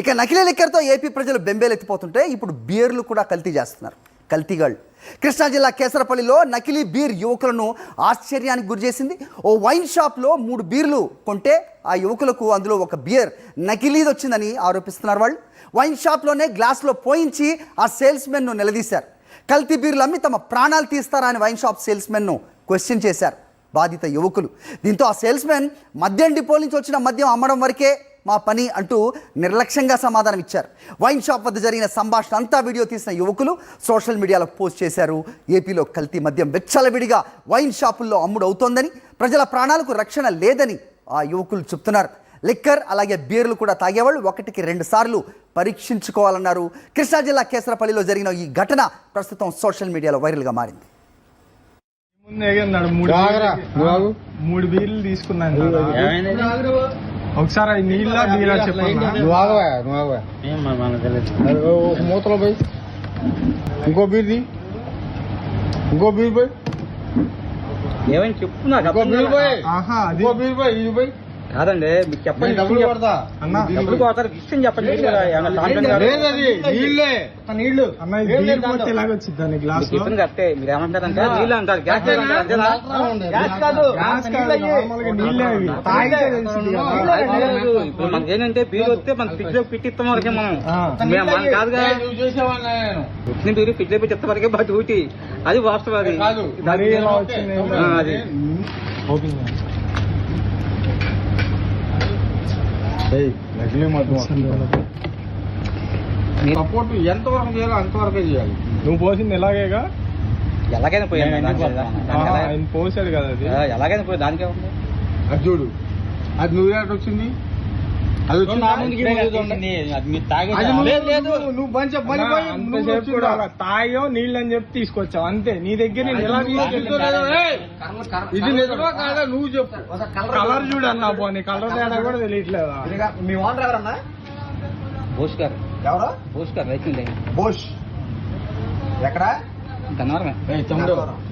ఇక నకిలీ లిక్కర్తో ఏపీ ప్రజలు బెంబేలెత్తిపోతుంటే ఇప్పుడు బీర్లు కూడా కల్తీ చేస్తున్నారు. కల్తీగాళ్ళు. కృష్ణా జిల్లా కేసరపల్లిలో నకిలీ బీర్ యువకులను ఆశ్చర్యానికి గురిచేసింది. ఓ వైన్ షాప్లో మూడు బీర్లు కొంటే ఆ యువకులకు అందులో ఒక బియర్ నకిలీది వచ్చిందని ఆరోపిస్తున్నారు వాళ్ళు. వైన్ షాప్లోనే గ్లాస్లో పోయించి ఆ సేల్స్మెన్ను నిలదీశారు. కల్తీ బీర్లు అమ్మి తమ ప్రాణాలు తీస్తారా అని వైన్ షాప్ సేల్స్మెన్ను క్వశ్చన్ చేశారు. బాధిత యువకులు. దీంతో ఆ సేల్స్మెన్ మద్యం డిపో నుంచి వచ్చిన మద్యం అమ్మడం వరకే మా పని అంటూ నిర్లక్ష్యంగా సమాధానం ఇచ్చారు. వైన్ షాప్ వద్ద జరిగిన సంభాషణ అంతా వీడియో తీసిన యువకులు సోషల్ మీడియాలో పోస్ట్ చేశారు. ఏపీలో కల్తీ మద్యం వెచ్చలవిడిగా వైన్ షాపుల్లో అమ్ముడు అవుతోందని ప్రజల ప్రాణాలకు రక్షణ లేదని ఆ యువకులు చెప్తున్నారు. లిక్కర్ అలాగే బీర్లు కూడా తాగేవాళ్ళు ఒకటికి రెండు సార్లు పరీక్షించుకోవాలన్నారు. కృష్ణా జిల్లా కేసరపల్లిలో జరిగిన ఈ ఘటన ప్రస్తుతం సోషల్ మీడియాలో వైరల్గా మారింది. మూడు బీర్లు- తీసుకున్నాను. ఒకసారి నీళ్ళ బీరా చెప్పన్నా నువ్వు ఆగవా నువ్వు ఆగవా అది ఒక మూతలో పోయి. ఇంకో బీర్ది ఇంకో బీర్ పోయి. ఏమని చెప్పు నాకు ఇంకో అర్థం బీర్. పోయి. ఆహా అది. ఇంకో బీర్ పోయి ఇది పోయి. కాదండి మీకు చెప్పండి డబ్బులు విషయం కొడతా. అన్నా, దీన్ని డబ్బులు పోయి. పోతారు విషయం చెప్పండి నీళ్ళు దాని గ్లాస్ చెప్పింది కరెక్టే మీరు ఏమంటారంటే నీళ్ళు అంటారు గ్యాస్ ఇప్పుడు మనకి ఏంటంటే బీర్ వస్తే మన ఫ్రిడ్జ్లో పెట్టిస్తాం వరకే మనం. కాదుగా నువ్వు చేసేవాడిని నేను. వచ్చిన బీర్ ఫ్రిడ్జ్లో పెట్టిస్తా వరకే బట్ డ్యూటీ. అది వాస్తవం అది కాదు మరి ఎలా వచ్చింది ఆ, అది ఓపెన్ చేయండి. నకిలీ మద్యం మీరు సపోర్ట్ ఎంత వరకు చేయాలో అంతవరకే చేయాలి. నువ్వు పోసింది ఎలాగేగా? ఎలాగైనా పోయాను ఆయన పోసాడు కదా అది. ఎలాగైనా పోయి దానికే ఉంది. అది చూడు. అది నువ్వు ఎక్కడ వచ్చింది? అది నువ్వు- తాయో నీళ్ళు అని చెప్పి తీసుకొచ్చావు. అంతే. నీ దగ్గర! ఇది నిజమా కాదా? నువ్వు చెప్పు. కలర్ చూడు అన్న పోనీ కలర్ తేడా కూడా తెలియట్లేదా? మీ ఓనర్ ఎవరన్నా? బోస్ గారు. ఎవరు? బోస్ గారు రైతు బోష్ ఎక్కడ? తమ్ముడు.